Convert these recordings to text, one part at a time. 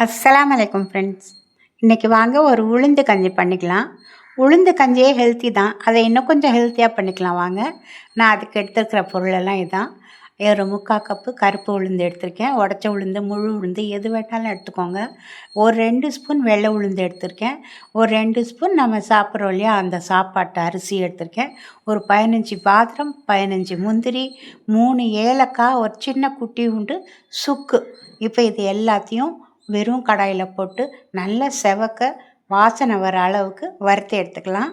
அஸ்லாம் வலைக்கம் ஃப்ரெண்ட்ஸ் இன்றைக்கி வாங்க ஒரு உளுந்து கஞ்சி பண்ணிக்கலாம். உளுந்து கஞ்சியே ஹெல்த்தி தான். அதை இன்னும் கொஞ்சம் ஹெல்த்தியாக பண்ணிக்கலாம் வாங்க. நான் அதுக்கு எடுத்துருக்கிற பொருளெல்லாம் இதுதான் ஒரு முக்கால் கப்பு கருப்பு உளுந்து எடுத்திருக்கேன். உடச்ச உளுந்து முழு உளுந்து எது வேணாலும் எடுத்துக்கோங்க. ஒரு ரெண்டு ஸ்பூன் வெள்ளை உளுந்து எடுத்திருக்கேன். ஒரு ரெண்டு ஸ்பூன் நம்ம சாப்பிட்றோம் இல்லையா அந்த சாப்பாட்டு அரிசி எடுத்திருக்கேன். ஒரு பதினஞ்சு பாத்திரம் பதினஞ்சு முந்திரி மூணு ஏலக்காய் ஒரு சின்ன குட்டி உண்டு சுக்கு. இப்போ இது எல்லாத்தையும் வெறும் கடாயில் போட்டு நல்லா செவக்க வாசனை வர அளவுக்கு வறுத்து எடுத்துக்கலாம்.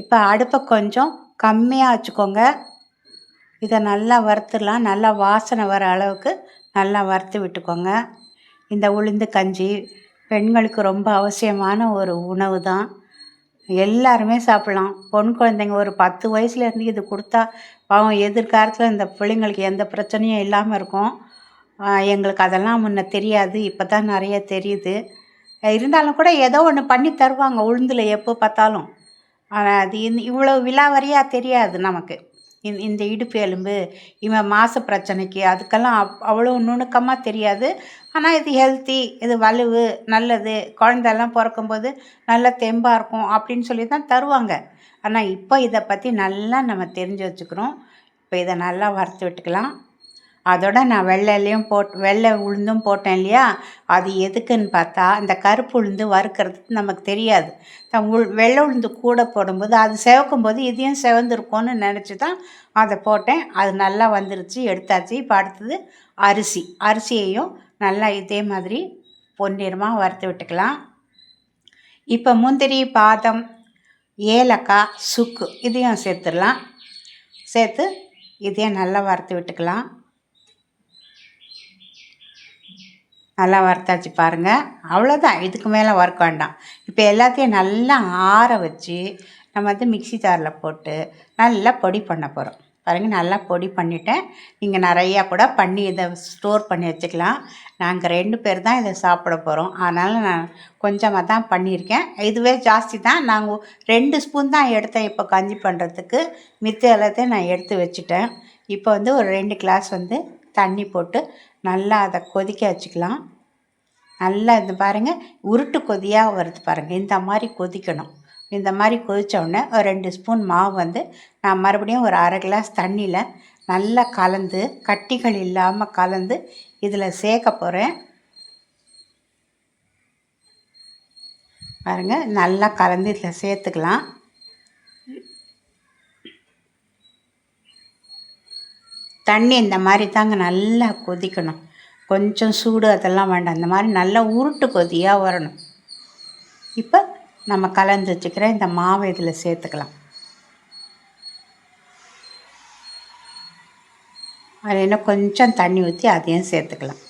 இப்போ அடுப்பை கொஞ்சம் கம்மியாக வச்சுக்கோங்க. இதை நல்லா வறுத்துடலாம். நல்லா வாசனை வர அளவுக்கு நல்லா வறுத்து விட்டுக்கோங்க. இந்த உளுந்து கஞ்சி பெண்களுக்கு ரொம்ப அவசியமான ஒரு உணவு தான். எல்லாருமே சாப்பிட்லாம். பொன் குழந்தைங்க ஒரு பத்து வயசுலேருந்து இது கொடுத்தா பாவம் எதிர்காலத்தில் இந்த பிள்ளைங்களுக்கு எந்த பிரச்சனையும் இல்லாமல் இருக்கும். எங்களுக்கு அதெல்லாம் முன்ன தெரியாது. இப்போ தான் நிறைய தெரியுது. இருந்தாலும் கூட ஏதோ ஒன்று பண்ணி தருவாங்க உளுந்தில் எப்போ பார்த்தாலும். அது இவ்வளோ விலாவரியாக தெரியாது நமக்கு. இந்த இந்த இடுப்பு எலும்பு இவன் மாச பிரச்சனைக்கு அதுக்கெல்லாம் அவ் அவ்வளோ நுணுக்கமாக தெரியாது. ஆனால் இது ஹெல்த்தி இது வலுவு நல்லது. குழந்தெல்லாம் பிறக்கும்போது நல்ல தெம்பாக இருக்கும் அப்படின்னு சொல்லி தான் தருவாங்க. ஆனால் இப்போ இதை பற்றி நல்லா நம்ம தெரிஞ்சு வச்சுக்கிறோம். இப்போ இதை நல்லா வறுத்து விட்டுக்கலாம். அதோட நான் வெள்ளையிலையும் போட் வெள்ளை உளுந்தும் போட்டேன் இல்லையா? அது எதுக்குன்னு பார்த்தா இந்த கருப்பு உளுந்து வறுக்கிறது நமக்கு தெரியாது. உள் வெள்ளை உளுந்து கூட போடும்போது அது செவக்கும் போது இதையும் செவந்திருக்கும்னு நினச்சி தான் அதை போட்டேன். அது நல்லா வந்துருச்சு எடுத்தாச்சு. இப்போ அடுத்தது அரிசி. அரிசியையும் நல்லா இதே மாதிரி பொன்னிறமாக வறுத்து விட்டுக்கலாம். இப்போ முந்திரி பாதம் ஏலக்காய் சுக்கு இதையும் சேர்த்துடலாம். சேர்த்து இதையும் நல்லா வறுத்து விட்டுக்கலாம். நல்லா வறுத்தாச்சு பாருங்கள் அவ்வளோதான் இதுக்கு மேலே வறுக்க வேண்டாம். இப்போ எல்லாத்தையும் நல்லா ஆற வச்சு நம்ம வந்து மிக்சி ஜாரில் போட்டு நல்லா பொடி பண்ண போகிறோம் பாருங்கள் நல்லா பொடி பண்ணிவிட்டேன் நீங்கள் நிறையா கூட பண்ணி இதை ஸ்டோர் பண்ணி வச்சுக்கலாம். நாங்கள் ரெண்டு பேர் தான் இதை சாப்பிட போகிறோம் அதனால் நான் கொஞ்சமாக தான் பண்ணியிருக்கேன். இதுவே ஜாஸ்தி தான். நாங்கள் ரெண்டு ஸ்பூன் தான் எடுத்தேன் இப்போ கஞ்சி பண்ணுறதுக்கு மித்த எல்லாத்தையும் நான் எடுத்து வச்சுட்டேன். இப்போ வந்து ஒரு ரெண்டு கிளாஸ் வந்து தண்ணி போட்டு நல்லா அதை கொதிக்க வச்சுக்கலாம். நல்லா இந்த பாருங்கள் உருட்டு கொதியாக வருது பாருங்கள் இந்த மாதிரி கொதிக்கணும். இந்த மாதிரி கொதித்தோடனே ஒரு ரெண்டு ஸ்பூன் மாவு வந்து நான் மறுபடியும் ஒரு அரை கிளாஸ் தண்ணியில் நல்லா கலந்து கட்டிகள் இல்லாமல் கலந்து இதில் சேர்க்க போகிறேன் பாருங்கள் நல்லா கலந்து இதில் சேர்த்துக்கலாம். தண்ணி இந்த மாதிரி தாங்க நல்லா கொதிக்கணும். கொஞ்சம் சூடு அதெல்லாம் வேண்டாம். இந்த மாதிரி நல்லா உருட்டு கொதியாக வரணும். இப்போ நம்ம கலந்து வச்சுக்கிற இந்த மாவை இதில் சேர்த்துக்கலாம். அதில் இன்னும் கொஞ்சம் தண்ணி ஊற்றி அதையும் சேர்த்துக்கலாம்.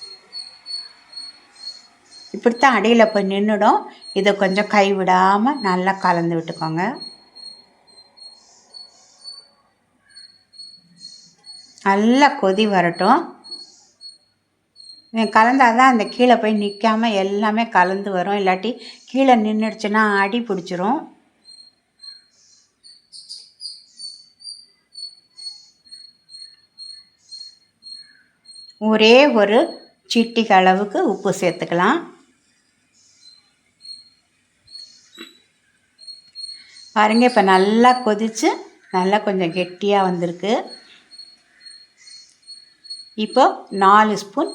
இப்படித்தான் அடியில் போய் நின்றுடும் இதை கொஞ்சம் கைவிடாமல் நல்லா கலந்து விட்டுக்கோங்க. நல்லா கொதி வரட்டும். கலந்தால் தான் அந்த கீழே போய் நிற்காம எல்லாமே கலந்து வரும். இல்லாட்டி கீழே நின்றுடுச்சுன்னா அடி பிடிச்சிரும். ஒரே ஒரு சிட்டிக்கு அளவுக்கு உப்பு சேர்த்துக்கலாம். பாருங்க இப்போ நல்லா கொதித்து நல்லா கொஞ்சம் கெட்டியாக வந்திருக்கு. இப்போ நாலு ஸ்பூன்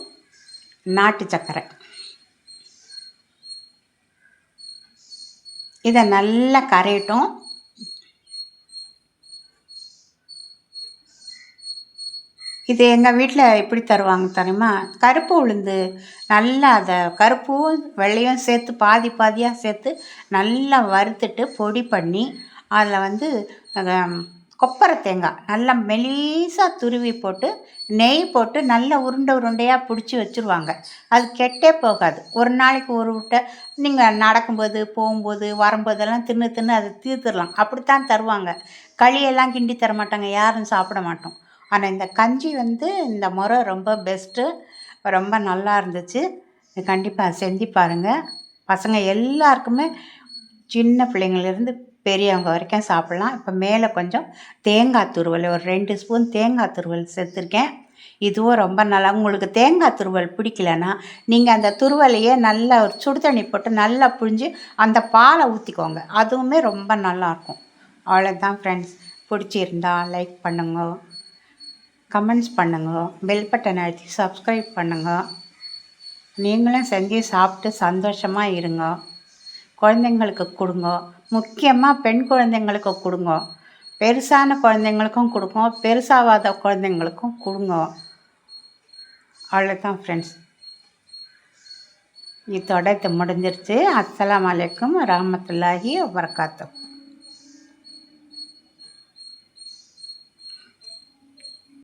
நாட்டு சர்க்கரை இதை நல்லா கரையட்டும். இது எங்கள் வீட்டில் எப்படி தருவாங்க தெரியுமா? கருப்பு உளுந்து நல்லா அதை கருப்பும் வெள்ளையும் சேர்த்து பாதி பாதியாக சேர்த்து நல்லா வறுத்துட்டு பொடி பண்ணி அதில் வந்து கொப்பரை தேங்காய் நல்லா மெலிசாக துருவி போட்டு நெய் போட்டு நல்லா உருண்டை உருண்டையாக பிடிச்சி வச்சுருவாங்க. அது கெட்டே போகாது. ஒரு நாளைக்கு ஒரு விட்ட நீங்கள் நடக்கும்போது போகும்போது வரும்போதெல்லாம் தின்னு தின்னு அதை தீர்த்துடலாம். அப்படித்தான் தருவாங்க. களியெல்லாம் கிண்டி தர மாட்டாங்க. யாரும் சாப்பிட மாட்டோம். ஆனால் இந்த கஞ்சி வந்து இந்த முறை ரொம்ப பெஸ்ட்டு ரொம்ப நல்லா இருந்துச்சு. கண்டிப்பாக செஞ்சு பாருங்கள் பசங்க எல்லாருக்குமே சின்ன பிள்ளைங்கள்லேருந்து பெரியவங்க வரைக்கும் சாப்பிட்லாம். இப்போ மேலே கொஞ்சம் தேங்காய் துருவல் ஒரு ரெண்டு ஸ்பூன் தேங்காய் துருவல் சேர்த்துருக்கேன் இதுவும் ரொம்ப நல்லா உங்களுக்கு தேங்காய் துருவல் பிடிக்கலன்னா நீங்கள் அந்த துருவலையே நல்லா ஒரு சுடு தண்ணி போட்டு நல்லா புழிஞ்சு அந்த பாலை ஊற்றிக்கோங்க அதுவுமே ரொம்ப நல்லாயிருக்கும். அவ்வளோதான் ஃப்ரெண்ட்ஸ் பிடிச்சிருந்தா லைக் பண்ணுங்க. கமெண்ட்ஸ் பண்ணுங்க. பெல் பட்டன் அழுத்தி சப்ஸ்கிரைப் பண்ணுங்க. நீங்களும் செஞ்சு சாப்பிட்டு சந்தோஷமாக இருங்க. குழந்தைங்களுக்கு கொடுங்க. முக்கியமாக பெண் குழந்தைங்களுக்கு கொடுங்க. பெருசான குழந்தைங்களுக்கும் கொடுங்க. பெருசாகாத குழந்தைங்களுக்கும் கொடுங்க. அவ்வளோதான் ஃப்ரெண்ட்ஸ் இத்தோட இது முடிஞ்சிருச்சு. அஸ்லாம் அலைக்கும் வரஹ்மத்துல்லாஹி வபரகாத்துஹ்.